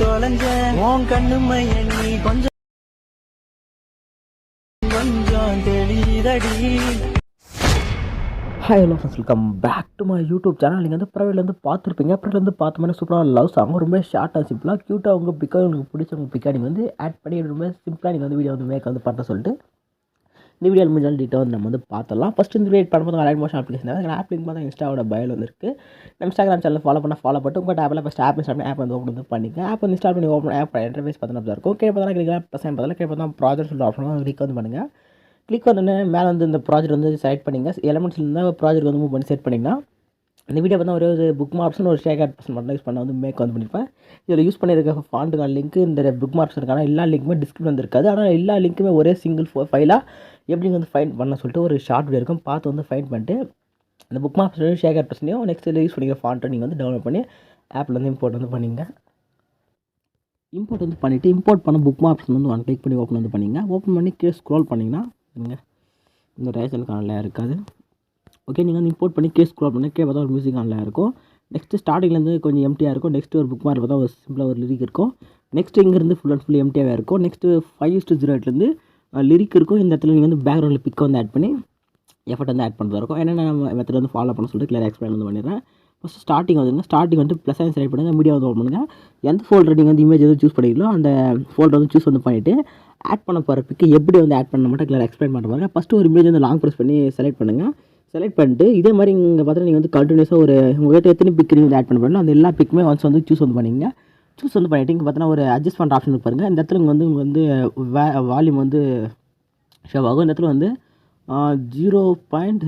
தொலைஞ்ச உன் கண்ணுமைய நீ கொஞ்சம் கொஞ்சம் தெளிதடி. Hi hello friends welcome back to my YouTube channel நீங்கள் வந்து ப்ரைவேட்லேருந்து பார்த்துருப்பீங்க. ப்ரைவேட்லேருந்து பார்த்த மாதிரி லவ் சாங் ரொம்ப ஷார்ட்டாக சிம்பிளாக க்யூட்டாக உங்கள் பிக்காக உங்களுக்கு பிடிச்சவங்க பிக்கா நீங்கள் வந்து ஆட் பண்ணி ரொம்ப சிம்பிளாக நீங்கள் வந்து வீடியோ வந்து மேக் வந்து பண்ண சொல்லிட்டு இந்த வீடியோ முடிஞ்சாலும் டீட்டெயில் வந்து நம்ம வந்து பார்த்தலாம் ஃபஸ்ட் இந்த வீடியோ பண்ணும்போது அலைட் மோஷன் அப்ளிகேஷன் தான் ஆப் லிங்க் பார்த்தா இன்ஸ்டாவோட பயல் வந்து இருக்குது இன்ஸ்டாகிராம் சேனல் ஃபாலோ பண்ண ஃபாலோ பண்ணிட்டு உங்கள் ஆப்பில் ஃபஸ்ட் ஆப் இன்ஸ்டால் ஆப் வந்து ஓப்பன் வந்து பண்ணிங்க. ஆப் வந்து இன்ஸ்டால் பண்ணி ஓப்பன் ஆப் இன்டர்ஃபேஸ் பார்த்தா இருக்கும். கீழே பார்த்தா கிளிக் பசங்க பார்த்தா கீழே பார்த்தா ப்ராஜெக்ட் சொல்லிட்டு ஆப்ஷன் கிளிக் வந்து பண்ணுங்கள் கிளிக் பண்ணோன்னே மேலே வந்து இந்த ப்ராஜெக்ட் வந்து செலக்ட் பண்ணிங்க. எலமெண்ட்ஸ்ல இருந்தால் ப்ராஜெக்ட் வந்து மூவ் பண்ணி செட் பண்ணிங்கன்னா இந்த வீடியோ பார்த்தா ஒரே ஒரு புக் மார்க்ஸ்னு ஒரு ஷேக் ஆட் பர்சன் மட்டும் யூஸ் பண்ண வந்து மேக் வந்து பண்ணியிருப்பேன் இதில் யூஸ் பண்ணியிருக்க ஃபாண்ட்டுக்கான லிங்க் இந்த புக் மார்க்ஸ் இருக்கான எல்லா லிங்க்குமே டிஸ்கிரிப்ஷன் வந்து இருக்காது. ஆனால் எல்லா லிங்க்குமே ஒரே சிங்கிள் ஃபைலாக எப்படி வந்து ஃபைண்ட் பண்ண சொல்லிட்டு ஒரு ஷார்ட் வீடியோ இருக்கும். பார்த்து வந்து ஃபைண்ட் பண்ணிட்டு அந்த புக் மார்க்ஸ் ஷேக் ஆட் பர்சனையும் நெக்ஸ்ட் இதில் யூஸ் பண்ணிக்கிற ஃபாண்ட்டை நீங்கள் வந்து டவுன்லோட் பண்ணி ஆப்பில் வந்து இம்போர்ட் வந்து பண்ணிங்க. இம்போர்ட் வந்து பண்ணிவிட்டு இம்போர்ட் பண்ண புக் மார்க்ஸ் வந்து ஒன் கிளிக் பண்ணி ஓப்பன் வந்து பண்ணிங்க. ஓப்பன் பண்ணி கீழே ஸ்க்ரோல் பண்ணிங்கன்னா இங்க இந்த ரேஷன் கார்டில் இருக்காது. ஓகே நீங்கள் வந்து இம்போர்ட் பண்ணி கேஸ் ஸ்க்ரோல் பண்ணி கே பார்த்தா ஒரு மியூசிக் ஆனில் இருக்கும். நெக்ஸ்ட்டு ஸ்டார்டிங்லேருந்து கொஞ்சம் எம்டியாக இருக்கும். நெக்ஸ்ட் ஒரு புக் மார்க் பார்த்தா ஒரு சிம்பிளாக ஒரு லிரிக் இருக்கும். நெக்ஸ்ட் இங்கேருந்து ஃபுல் அண்ட் ஃபுல் எம்டியாக இருக்கும். Next five is to zero எயிட்லேருந்து lyric இருக்கும். இந்த இடத்துல நீங்கள் வந்து பேக்ரவுண்டில் பிக்கை வந்து ஆட் பண்ணி எஃபர்ட் வந்து ஆட் பண்ணுறதா இருக்கும். என்னென்ன நம்ம மெத்தட் வந்து ஃபாலோ பண்ண சொல்லிட்டு கிளியர் எக்ஸ்பிளைன் வந்து பண்ணிடுறேன். ஃபஸ்ட்டு ஸ்டார்டிங் வந்துங்க. ஸ்டார்டிங் வந்து ப்ளஸ் சைன் செலக்ட் பண்ணுங்கள் மீடியா வந்து ஓப்பன் பண்ணுங்கள் எந்த ஃபோல்டர் நீங்கள் வந்து இமேஜ் எதுவும் சூஸ் பண்ணிங்களோ அந்த ஃபோல்டர் வந்து சூஸ் வந்து பண்ணிவிட்டு ஆட் பண்ண போகிற பிக்கு எப்படி வந்து ஆட் பண்ண மட்டும் கிளியர் எக்ஸ்பிளைன் பண்ணுற பாருங்க ஃபஸ்ட்டு ஒரு இமேஜ் வந்து லாங் ப்ரெஸ் பண்ணி செலக்ட் பண்ணுங்கள் செலக்ட் பண்ணிட்டு இதே மாதிரி இங்கே பார்த்தீங்கன்னா நீங்கள் வந்து கண்டினியூஸாக ஒரு உங்கள்கிட்ட எத்தனை பிக் நீங்கள் வந்து ஆட் பண்ண பண்ணணும் அந்த எல்லா பிக்குமே ஒன்ஸ் வந்து சூஸ் வந்து பண்ணிங்க சூஸ் வந்து பண்ணிவிட்டு இங்கே பார்த்தீங்கன்னா ஒரு அட்ஜஸ்ட் பண்ணுற ஆப்ஷன் பாருங்கள் இந்த இடத்துல இங்கே வந்து உங்களுக்கு வந்து வால்யூம் வந்து ஷோ ஆகும். இந்த இடத்துல வந்து ஜீரோ பாயிண்ட்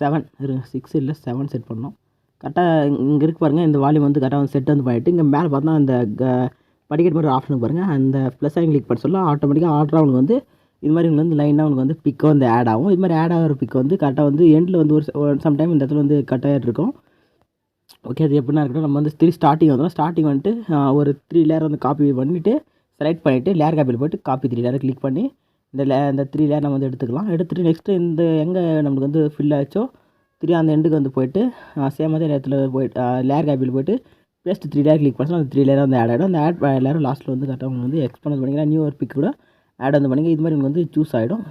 செவன் இருங்க சிக்ஸ் இல்லை செவன் செட் பண்ணோம் கரெக்டாக இங்கே இருக்கு பாருங்கள் இந்த வால்யூம் வந்து கரெக்டாக வந்து செட் வந்து பண்ணிவிட்டு இங்கே மேலே பார்த்தா அந்த க- படிக்கட்டு மாதிரி ஆப்ஷனுக்கு பாருங்கள் அந்த ப்ளஸ் ஆகி கிளிக் பண்ண சொல்ல ஆட்டோமேட்டிக்காக ஆர்டராக அவனுக்கு வந்து இது மாதிரி உங்களுக்கு வந்து லைனாக அவனுக்கு வந்து பிக்கு வந்து ஆட் ஆகும். இது மாதிரி ஆட் ஆகிற பிக் வந்து கரெக்டாக வந்து எண்டில் வந்து ஒரு சம்டைம் இந்த இடத்துல வந்து கட்டாயிட்டு இருக்கும். ஓகே அது எப்படின்னா இருக்கட்டும் நம்ம வந்து த்ரீ ஸ்டார்டிங் வந்துடும் ஸ்டார்டிங் வந்துட்டு ஒரு த்ரீ லேயர் வந்து காப்பி பண்ணிவிட்டு செலக்ட் பண்ணிவிட்டு லேயர் காப்பியில் போய்ட்டு காப்பி த்ரீ லேயர் கிளிக் பண்ணி இந்த லே இந்த த்ரீ லேயர் நம்ம வந்து எடுத்துக்கலாம். எடுத்துகிட்டு நெக்ஸ்ட்டு இந்த எங்கே நம்மளுக்கு வந்து ஃபில் ஆச்சோ த்ரீ அந்த எண்டுக்கு வந்து போயிட்டு சேம் அதே நேரத்தில் போயிட்டு லேயர் காப்பியில் போயிட்டு ப்ளஸ் த்ரீ லேயர் கிளிக் பண்ணால் அந்த த்ரீ லேயர் வந்து ஆட் ஆகிடும் அந்த ஆட் எல்லோரும் லாஸ்ட்டில் வந்து கரெக்டாக உங்களுக்கு வந்து எக்ஸ்பெண்ட் பண்ணிக்கலாம். நியூ ஒரு பிக் கூட ஆட் வந்து பண்ணிங்க இது மாதிரி உங்களுக்கு வந்து சூஸ் ஆகிடும்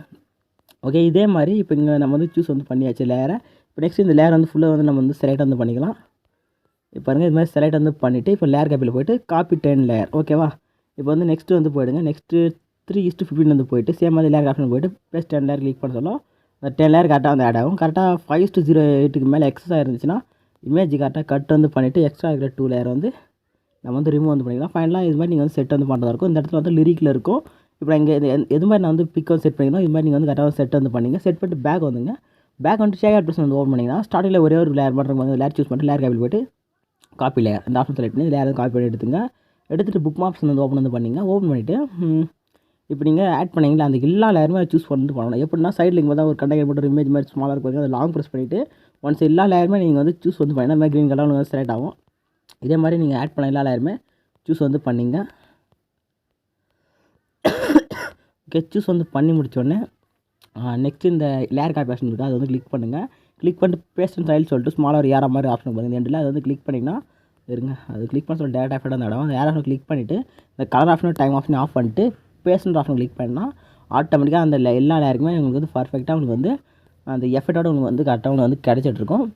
ஓகே இதே மாதிரி இப்போ இங்கே நம்ம வந்து சூஸ் வந்து பண்ணியாச்சு லேயரை இப்போ நெக்ஸ்ட் இந்த லேயர் வந்து ஃபுல்லாக வந்து நம்ம வந்து செலக்ட் வந்து பண்ணிக்கலாம். இப்போ பாருங்கள் இது மாதிரி செலக்ட் வந்து பண்ணிவிட்டு இப்போ லேயர் காப்பியில் போயிட்டு காப்பி டென் லேயர் ஓகேவா இப்போ வந்து நெக்ஸ்ட்டு வந்து போயிடுங்க. நெக்ஸ்ட்டு த்ரீ இஸ்ட்டு ஃபிஃப்டின் வந்து போயிட்டு சேம் மாதிரி லேயர் ஆப்ஷன் போயிட்டு ப்ளஸ் டென் லேயர் கிளிக் பண்ண சொல்லலாம் இந்த டென் லேயர் கரெக்டாக வந்து ஆட் ஆகும். கரெக்டாக ஃபைவ் டு ஜீரோ எயிட்டுக்கு மேலே எக்ஸஸ் இருந்துச்சுன்னா இமேஜ் கரெக்டாக கட் வந்து பண்ணிவிட்டு எக்ஸ்ட்ரா இருக்கிற டூ லேயர் வந்து நம்ம வந்து ரிமூவ் வந்து பண்ணிக்கலாம். ஃபைனலாக இது மாதிரி நீங்கள் வந்து செட் வந்து பண்ணுறதா இருக்கும். இந்த இடத்துல வந்து லிரிக்கில் இருக்கும். இப்போ இங்கே எது மாதிரி நான் வந்து பிக் வந்து செட் பண்ணிக்கணும் இது மாதிரி நீங்கள் வந்து கரெக்டாக செட் வந்து பண்ணிங்க. செட் பண்ணிட்டு பேக் வந்துங்க. பேக் வந்துட்டு ஷேர் ப்ரெஸ் வந்து ஓப்பன் பண்ணிங்கன்னா ஸ்டார்டிங்கில் ஒரே ஒரு லேயர் பண்ணுறவங்க வந்து லேயர் சூஸ் பண்ணிட்டு லேயர் காப்பி போயிட்டு காப்பி லேயர் இந்த ஆப்ஷன் செலக்ட் பண்ணி லேயர் வந்து காப்பி பண்ணி எடுத்துங்க. எடுத்துகிட்டு புக் மாப்ஸ் வந்து ஓப்பன் வந்து பண்ணிங்க. ஓப்பன் பண்ணிவிட்டு இப்போ நீங்கள் ஆட் பண்ணீங்களா அந்த எல்லா லேயருமே சூஸ் பண்ணிட்டு பண்ணணும். எப்படின்னா சைடில் இங்கே தான் ஒரு கண்டெய்னர் போட்டு ஒரு இமேஜ் மாதிரி ஸ்மாலாக இருக்கும். அதை லாங் ப்ரெஸ் பண்ணிவிட்டு ஒன்ஸ் எல்லா லேயருமே நீங்கள் வந்து சூஸ் வந்து பண்ணினா மாதிரி க்ரீன் கலர் வந்து செலக்ட் ஆகும். இதே மாதிரி நீங்கள் ஆட் பண்ண எல்லா லேயருமே சூஸ் வந்து பண்ணிங்க. ஓகே சூஸ் வந்து பண்ணி முடித்தோடனே நெக்ஸ்ட் இந்த லேயர் காப்பி ஆப்ஷன் இருக்குது அதை வந்து கிளிக் பண்ணுங்கள் கிளிக் பண்ணிட்டு பேஸ்ட் ஸ்டைல் சொல்லிட்டு ஸ்மாலாக ஒரு ஏற மாதிரி ஆப்ஷன் பாருங்க. எண்டில் அதை வந்து கிளிக் பண்ணிங்கன்னா இருங்க. அது கிளிக் பண்ண சொல்லி டேரக்ட் ஆஃப் அந்த இடம் அந்த ஏர் ஆப்ஷன் கிளிக் பண்ணிவிட்டு இந்த கலர் ஆஃப்னு டைம் ஆப்ஷன் ஆஃப் பண்ணிட்டு பேஸ்ட் ஆப்ஷன் கிளிக் பண்ணால் ஆட்டோமேட்டிக்காக அந்த எல்லா லேயருக்குமே உங்களுக்கு வந்து பர்ஃபெக்டாக உங்களுக்கு வந்து அந்த எஃபெக்டோட உங்களுக்கு வந்து கரெக்டாக உங்களுக்கு வந்து கிடைச்சிட்டு இருக்கும்.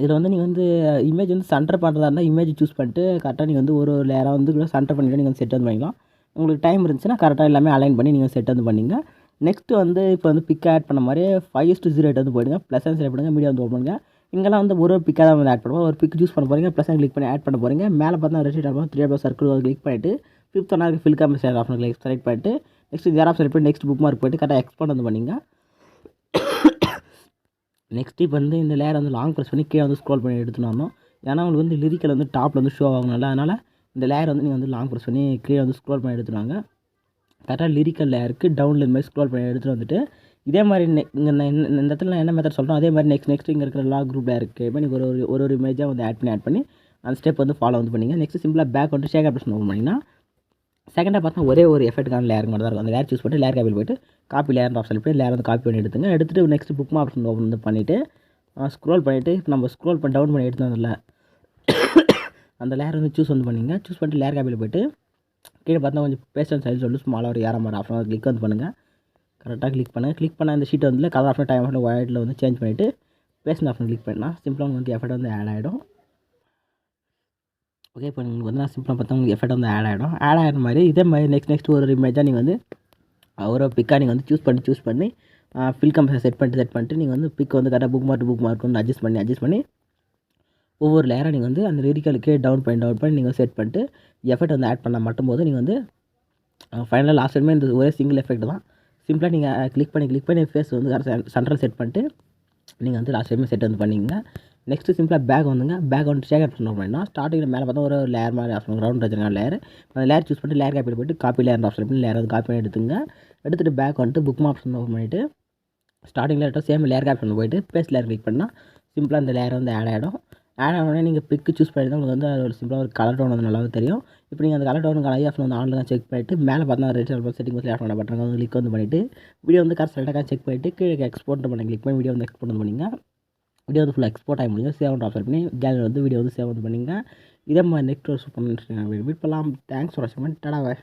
இதில் வந்து நீங்கள் வந்து இமேஜ் வந்து சென்டர் பண்ணுறதா இருந்தால் இமேஜ் சூஸ் பண்ணிட்டு கரெக்டாக நீங்கள் வந்து ஒரு ஒரு லேயராக வந்து கூட சென்டர் பண்ணிவிட்டு நீங்கள் செட் வந்து பண்ணிக்கலாம் உங்களுக்கு டைம் இருந்துச்சுன்னா கரெக்டாக எல்லாமே அலைன் பண்ணி நீங்கள் செட் வந்து பண்ணிங்க. நெக்ஸ்ட்டு வந்து இப்போ வந்து பிக் ஆட் பண்ண மாதிரி ஃபைவ் டு ஜீரோ எயிட் வந்து போயிடுங்க. ப்ளஸ் செலக்ட் பண்ணுங்க மீடியா வந்து ஓப்பன் பண்ணுங்க. இங்கெல்லாம் வந்து ஒரு பிக்காக தான் வந்து ஆட் பண்ணுவோம். ஒரு பிக் சூஸ் பண்ண போகிறீங்க ப்ளஸ் கிளிக் பண்ணி ஆட் பண்ண போகிறீங்க மேலே பார்த்தா ரெசிட் பண்ணுவோம் த்ரீ ஆஃப் சர்க்கிள் வந்து கிளிக் பண்ணிவிட்டு ஃபிஃப்த் ஒன்னாக ஃபில் காமி ஷேர் ஆப்ஷன் கிளிக் செலக்ட் பண்ணிட்டு நெக்ஸ்ட் ஜேர் ஆஃப் செலக்ட் பண்ணி நெக்ஸ்ட் புக் மார்க் போய்ட்டு கரெக்டாக எக்ஸ்போர்ட் வந்து பண்ணிங்க. நெக்ஸ்ட் இப்போ வந்து இந்த லேயர் வந்து லாங் ப்ரெஸ் பண்ணி கீழே வந்து ஸ்க்ரோல் பண்ணி எடுத்துன்னு வரணும். ஏன்னா உங்களுக்கு வந்து லிரிக்கல் வந்து டாப்பில் வந்து ஷோ ஆகணும்ல அதனால் இந்த லேயர் வந்து நீங்கள் வந்து லாங் ப்ரெஸ் பண்ணி கீழே வந்து ஸ்க்ரோல் பண்ணி எடுத்துனாங்க கரெக்டாக லிரிக்கல் லேயருக்கு டவுனில் இந்த மாதிரி ஸ்க்ரோல் பண்ணி எடுத்துகிட்டு வந்துட்டு இதே மாதிரி நெ- நான் என்ன- இந்த இடத்துல நான் என்ன மெத்தட் சொல்கிறோம் அதே மாதிரி நெக்ஸ்ட் நெக்ஸ்ட் இங்கே இருக்கிற லா குரூப் லேயருக்கு இப்போ நீங்கள் ஒரு ஒரு ஒரு ஒரு இமேஜாக வந்து ஆட் பண்ணி ஆட் பண்ணி அந்த ஸ்டெப் வந்து ஃபாலோ வந்து பண்ணிங்க. நெக்ஸ்ட் சிம்பிளாக பேக் வந்து ஷேக் ஆப்ஷன் ஓப்பன் பண்ணிங்கன்னா செகண்டாக பார்த்தா ஒரே ஒரு எஃபெக்ட்டுக்கான லேயர் மட்டும் தான் இருக்கும். அந்த லேயர் சூஸ் பண்ணிட்டு லேயர் காப்பியில் போய்ட்டு காப்பி லேயர் ஆப்ஷன் போய் லேயர் வந்து காப்பி பண்ணி எடுத்துங்க. எடுத்துட்டு நெக்ஸ்ட் புக் ஆப்ஷன் ஓப்பன் வந்து பண்ணிவிட்டு ஸ்க்ரோல் பண்ணிவிட்டு இப்போ நம்ம ஸ்க்ரோல் பண்ணி டவுன் பண்ணி எடுத்தோம்ல அந்த லேயர் வந்து சூஸ் வந்து பண்ணிங்க. சூஸ் பண்ணிட்டு லேயர் காப்பியில் போய்ட்டு கீழே பார்த்தா கொஞ்சம் பேஸ்ட் சைஸ் சொல்லி ஸ்மாலாக ஒரு ஏற மாதிரி ஆப்ஷன் கிளிக் வந்து பண்ணுங்கள் கரெக்டாக கிளிக் பண்ணுங்கள் கிளிக் பண்ண அந்த ஷீட் வந்து கலர் ஆப்ஷன் டைம் ஆப்ஷன் ஒயிட்டில் வந்து சேஞ்ச் பண்ணிவிட்டு பேஸ்ட் ஆப்ஷன் கிளிக் பண்ணால் சிம்பிளாக வந்து எஃபெக்ட் வந்து ஆட் ஆகிடும் ஓகே இப்போ உங்களுக்கு வந்து நான் சிம்பிளாக பார்த்தா உங்களுக்கு எஃபெக்ட் வந்து ஆட் ஆகிடும் ஆட் ஆகிற மாதிரி இதே மாதிரி நெக்ஸ்ட் நெக்ஸ்ட் ஒரு இமேஜாக நீங்கள் வந்து ஒரு பிக்காக நீங்கள் வந்து சூஸ் பண்ணி சூஸ் பண்ணி ஃபில் கம்பெனி செட் பண்ணிட்டு செட் பண்ணிட்டு நீங்கள் வந்து பிக் வந்து கரெக்டாக புக் மார்க் புக் மார்க் வந்து அட்ஜஸ்ட் பண்ணி அட்ஜஸ்ட் பண்ணி ஒவ்வொரு லேயராக நீங்கள் வந்து அந்த லிரிக்கலுக்கே டவுன் பண்ணி டவுன் பண்ணி நீங்கள் செட் பண்ணிட்டு எஃபெக்ட் வந்து ஆட் பண்ண மட்டும் போது நீங்கள் வந்து ஃபைனலாக லாஸ்ட் டைமே இந்த ஒரே சிங்கிள் எஃபெக்ட் தான். சிம்பிளாக நீங்கள் கிளிக் பண்ணி கிளிக் பண்ணி ஃபேஸ் வந்து சென்ட்ரல் செட் பண்ணிட்டு நீங்கள் வந்து லாஸ்ட் டைமே செட் வந்து பண்ணிங்க நெக்ஸ்ட்டு சிம்பிளாக பேக் வந்துங்க. பேக் வந்து ஷேக் ஆப்ஷன் பண்ணினா ஸ்டார்டிங்கில் மேலே பார்த்தா ஒரு லேர் மாதிரி ஆப்ஷன் ரவுண்ட் வச்சுருக்காங்க லேர் அந்த லேர் சூஸ் பண்ணிட்டு லேர் காப்பி போய்ட்டு காப்பி லேர் ஆப்ஷன் பண்ணி லேர் வந்து காப்பி பண்ணி எடுத்துங்க. எடுத்துகிட்டு பேக் வந்துட்டு புக் ஆப்ஷன் ஓப்பன் பண்ணிவிட்டு ஸ்டார்டிங்கில் லேட்டாக சேம் லேயர் ஆப்ஷன் போயிட்டு பேஸ்ட் லேர் கிளிக் பண்ணால் சிம்பிளாக அந்த லேர் வந்து ஆட் ஆகிடும் ஆட் ஆனோடனே நீங்கள் பிக்கு சூஸ் பண்ணி தான் உங்களுக்கு வந்து ஒரு சிம்பிளாக ஒரு கலர் டவுன் வந்து நல்லாவே தெரியும். இப்போ நீங்கள் அந்த கலர் டவுனுக்கு ஐ ஆப்ஷன் வந்து ஆன்லைன் செக் பண்ணிவிட்டு மேலே பார்த்தா ரெட் செட்டிங் வந்து ஆஃப் பண்ண பட்டன் வந்து கிளிக் வந்து பண்ணிவிட்டு வீடியோ வந்து கரெக்ட் செலக்டாக செக் பண்ணிவிட்டு கீழே எக்ஸ்போர்ட் பண்ணி கிளிக் பண்ணி வீடியோ வந்து எக்ஸ்போர்ட் பண்ணிங்க. வீடியோ வந்து ஃபுல்லாக எக்ஸ்போர்ட் ஆகி முடியும் சேவ் ஆப்ஷன் பண்ணி கேலரி வந்து வீடியோ வந்து சேவ் வந்து பண்ணிங்க இதே மாதிரி நெக்ஸ்ட் ஒரு சூப்பர் வீட். பண்ணலாம் தேங்க்ஸ் ஃபார் வாட்சிங் டடாவை